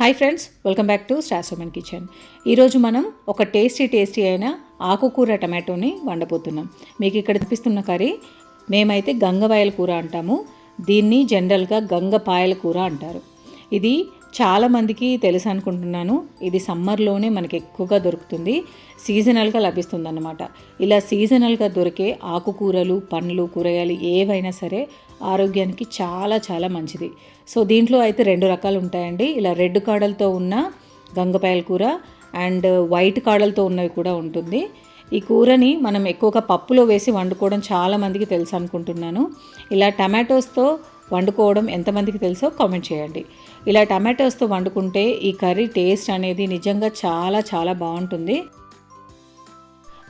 Hi friends welcome back to star women kitchen ఈరోజు మనం ఒక టేస్టీ టేస్టీ అయిన ఆకుకూర టమాటోని వండబోతున్నాం. మీకు ఇక్కడ చూపిస్తున్న కర్రీ మేమైతే గంగవాయల కూర అంటాము. దీన్ని జనరల్గా గంగపాయల కూర అంటారు. ఇది చాలామందికి తెలుసు అనుకుంటున్నాను. ఇది సమ్మర్లోనే మనకి ఎక్కువగా దొరుకుతుంది. సీజనల్గా లభిస్తుంది అన్నమాట ఇలా సీజనల్గా దొరికే ఆకుకూరలు పండ్లు కూరగాయలు ఏవైనా సరే ఆరోగ్యానికి చాలా చాలా మంచిది. సో దీంట్లో అయితే రెండు రకాలు ఉంటాయండి. ఇలా రెడ్ కాడలతో ఉన్న గంగపాయల కూర అండ్ వైట్ కాడలతో ఉన్నవి కూడా ఉంటుంది. ఈ కూరని మనం ఎక్కువగా పప్పులో వేసి వండుకోవడం చాలామందికి తెలుసు అనుకుంటున్నాను. ఇలా టమాటోస్తో వండుకోవడం ఎంతమందికి తెలుసో కామెంట్ చేయండి. ఇలా టమాటోస్తో వండుకుంటే ఈ కర్రీ టేస్ట్ అనేది నిజంగా చాలా చాలా బాగుంటుంది.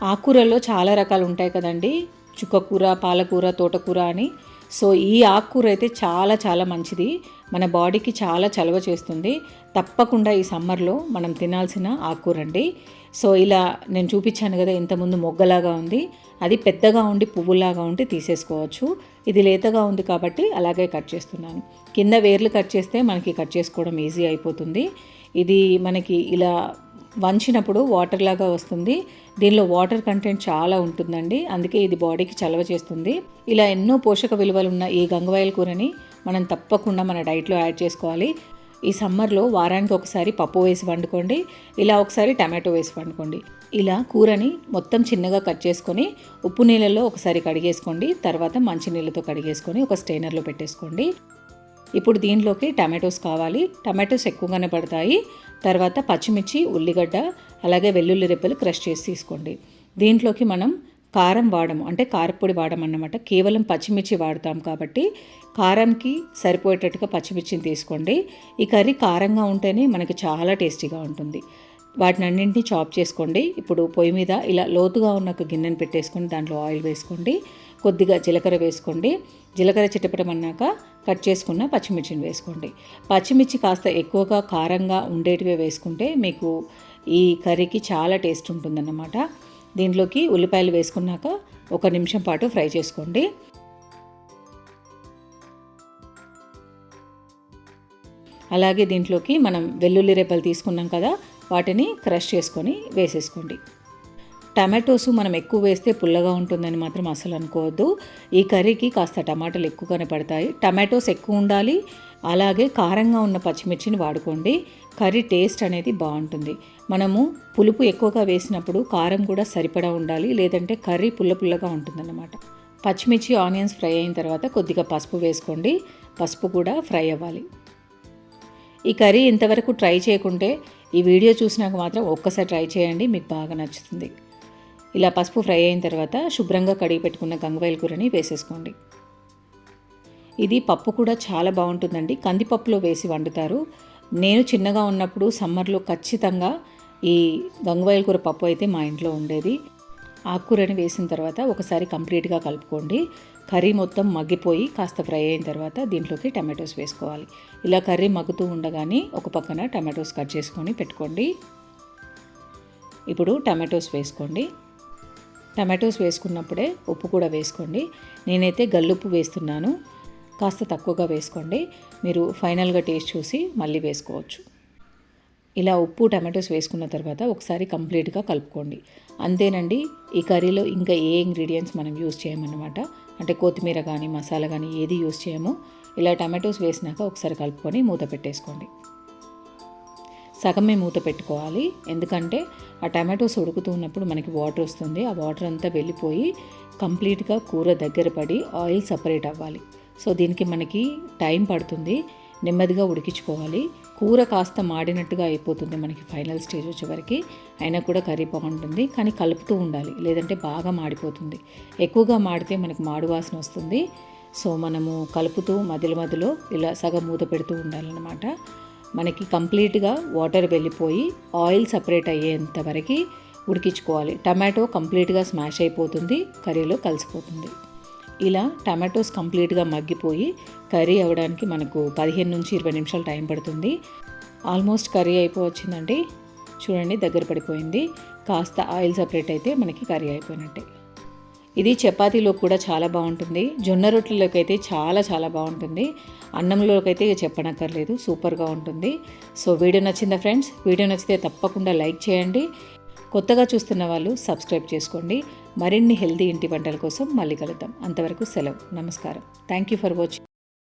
ఆకుకూరల్లో చాలా రకాలు ఉంటాయి కదండి. చుక్కకూర పాలకూర తోటకూర అని. సో ఈ ఆకుకూర అయితే చాలా చాలా మంచిది. మన బాడీకి చాలా చలవ చేస్తుంది. తప్పకుండా ఈ సమ్మర్లో మనం తినాల్సిన ఆకుకూర అండి సో ఇలా నేను చూపించాను కదా ఇంతకుముందు మొగ్గలాగా ఉంది. అది పెద్దగా ఉండి పువ్వులాగా ఉండి తీసేసుకోవచ్చు. ఇది లేతగా ఉంది కాబట్టి అలాగే కట్ చేస్తున్నాను. కింద వేర్లు కట్ చేస్తే మనకి కట్ చేసుకోవడం ఈజీ అయిపోతుంది. ఇది మనకి ఇలా వంచినప్పుడు వాటర్ లాగా వస్తుంది. దీనిలో వాటర్ కంటెంట్ చాలా ఉంటుందండి. అందుకే ఇది బాడీకి చలవ చేస్తుంది. ఇలా ఎన్నో పోషక విలువలు ఉన్న ఈ గంగవాయల కూరని మనం తప్పకుండా మన డైట్లో యాడ్ చేసుకోవాలి. ఈ సమ్మర్లో వారానికి ఒకసారి పప్పు వేసి వండుకోండి. ఇలా ఒకసారి టమాటో వేసి వండుకోండి. ఇలా కూరని మొత్తం చిన్నగా కట్ చేసుకొని ఉప్పు నీళ్ళలో ఒకసారి కడిగేసుకోండి. తర్వాత మంచి నీళ్ళతో కడిగేసుకొని ఒక స్టెయినర్లో పెట్టేసుకోండి. ఇప్పుడు దీనిలోకి టమాటోస్ కావాలి. టమాటోస్ ఎక్కువగానే పడతాయి. తర్వాత పచ్చిమిర్చి ఉల్లిగడ్డ అలాగే వెల్లుల్లి రెప్పలు క్రష్ చేసి తీసుకోండి. దీంట్లోకి మనం కారం వాడము అంటే కారపొడి వాడమన్నమాట. కేవలం పచ్చిమిర్చి వాడతాం కాబట్టి కారంకి సరిపోయేటట్టుగా పచ్చిమిర్చిని తీసుకోండి. ఈ కర్రీ కారంగా ఉంటేనే మనకి చాలా టేస్టీగా ఉంటుంది. వాటిని అన్నింటినీ చాప్ చేసుకోండి. ఇప్పుడు పొయ్యి మీద ఇలా లోతుగా ఉన్న ఒక గిన్నెను పెట్టేసుకొని దాంట్లో ఆయిల్ వేసుకోండి. కొద్దిగా జీలకర్ర వేసుకోండి. జీలకర్ర చిట్టపటమన్నాక కట్ చేసుకున్న పచ్చిమిర్చిని వేసుకోండి. పచ్చిమిర్చి కాస్త ఎక్కువగా కారంగా ఉండేటివే వేసుకుంటే మీకు ఈ కర్రీకి చాలా టేస్ట్ ఉంటుందన్నమాట. దీంట్లోకి ఉల్లిపాయలు వేసుకున్నాక ఒక నిమిషం పాటు ఫ్రై చేసుకోండి. అలాగే దీంట్లోకి మనం వెల్లుల్లి రేపలు తీసుకున్నాం కదా వాటిని క్రష్ చేసుకొని వేసేసుకోండి. టమాటోస్ మనం ఎక్కువ వేస్తే పుల్లగా ఉంటుందని మాత్రం అసలు అనుకోవద్దు. ఈ కర్రీకి కాస్త టమాటాలు ఎక్కువగానే పడతాయి. టమాటోస్ ఎక్కువ ఉండాలి. అలాగే కారంగా ఉన్న పచ్చిమిర్చిని వాడుకోండి. కర్రీ టేస్ట్ అనేది బాగుంటుంది. మనము పులుపు ఎక్కువగా వేసినప్పుడు కారం కూడా సరిపడా ఉండాలి. లేదంటే కర్రీ పుల్ల పుల్లగా ఉంటుందన్నమాట. పచ్చిమిర్చి ఆనియన్స్ ఫ్రై అయిన తర్వాత కొద్దిగా పసుపు వేసుకోండి. పసుపు కూడా ఫ్రై అవ్వాలి. ఈ కర్రీ ఇంతవరకు ట్రై చేయకుంటే ఈ వీడియో చూసినాక మాత్రం ఒక్కసారి ట్రై చేయండి. మీకు బాగా నచ్చుతుంది. ఇలా పసుపు ఫ్రై అయిన తర్వాత శుభ్రంగా కడిగి పెట్టుకున్న గంగవాయల కూరని వేసేసుకోండి. ఇది పప్పు కూడా చాలా బాగుంటుందండి. కందిపప్పులో వేసి వండుతారు. నేను చిన్నగా ఉన్నప్పుడు సమ్మర్లో ఖచ్చితంగా ఈ గంగవాయల కూర పప్పు అయితే మా ఇంట్లో ఉండేది. ఆకుకూరని వేసిన తర్వాత ఒకసారి కంప్లీట్గా కలుపుకోండి. కర్రీ మొత్తం మగ్గిపోయి కాస్త ఫ్రై అయిన తర్వాత దీంట్లోకి టమాటోస్ వేసుకోవాలి. ఇలా కర్రీ మగ్గుతూ ఉండగానే ఒక పక్కన టమాటోస్ కట్ చేసుకొని పెట్టుకోండి. ఇప్పుడు టమాటోస్ వేసుకోండి. టమాటోస్ వేసుకున్నప్పుడే ఉప్పు కూడా వేసుకోండి. నేనైతే గల్లుప్పు వేస్తున్నాను. కాస్త తక్కువగా వేసుకోండి. మీరు ఫైనల్గా టేస్ట్ చూసి మళ్ళీ వేసుకోవచ్చు. ఇలా ఉప్పు టమాటోస్ వేసుకున్న తర్వాత ఒకసారి కంప్లీట్గా కలుపుకోండి. అంతేనండి ఈ కర్రీలో ఇంకా ఏ ఇంగ్రీడియంట్స్ మనం యూస్ చేయమన్నమాట. అంటే కొత్తిమీర కానీ మసాలా కానీ ఏది యూస్ చేయము. ఇలా టమాటోస్ వేసినాక ఒకసారి కలుపుకొని మూత పెట్టేసుకోండి. సగమే మూత పెట్టుకోవాలి. ఎందుకంటే ఆ టమాటోస్ ఉడుకుతూ ఉన్నప్పుడు మనకి వాటర్ వస్తుంది. ఆ వాటర్ అంతా వెళ్ళిపోయి కంప్లీట్గా కూర దగ్గర పడి ఆయిల్ సపరేట్ అవ్వాలి. సో దీనికి మనకి టైం పడుతుంది. నెమ్మదిగా ఉడికించుకోవాలి. కూర కాస్త మాడినట్టుగా అయిపోతుంది మనకి ఫైనల్ స్టేజ్ వచ్చేవరకు అయినా కూడా కర్రీ బాగుంటుంది. కానీ కలుపుతూ ఉండాలి. లేదంటే బాగా మాడిపోతుంది. ఎక్కువగా మాడితే మనకి మాడు వాసన వస్తుంది. సో మనము కలుపుతూ మధ్యలో మధ్యలో ఇలా సగం మూత పెడుతూ ఉండాలన్నమాట. మనకి కంప్లీట్గా వాటర్ వెళ్ళిపోయి ఆయిల్ సపరేట్ అయ్యేంత వరకు ఉడికించుకోవాలి. టమాటో కంప్లీట్గా స్మాష్ అయిపోతుంది కర్రీలో కలిసిపోతుంది. ఇలా టమాటోస్ కంప్లీట్గా మగ్గిపోయి కర్రీ అవ్వడానికి మనకు పదిహేను నుంచి ఇరవై నిమిషాలు టైం పడుతుంది. ఆల్మోస్ట్ కర్రీ అయిపోవచ్చిందండి. చూడండి దగ్గర పడిపోయింది. కాస్త ఆయిల్ సపరేట్ అయితే మనకి కర్రీ అయిపోయినట్టే. ఇది చపాతీలో కూడా చాలా బాగుంటుంది. జొన్న రొట్టెలోకి అయితే చాలా చాలా బాగుంటుంది. అన్నంలోకి అయితే ఇక చెప్పనక్కర్లేదు. సూపర్గా ఉంటుంది. సో వీడియో నచ్చిందా ఫ్రెండ్స్? వీడియో నచ్చితే తప్పకుండా లైక్ చేయండి. కొత్తగా చూస్తున్న వాళ్ళు సబ్స్క్రైబ్ చేసుకోండి. మరిన్ని హెల్తీ ఇంటి వంటల కోసం మళ్ళీ కలుద్దాం. అంతవరకు సెలవు. నమస్కారం. Thank you for watching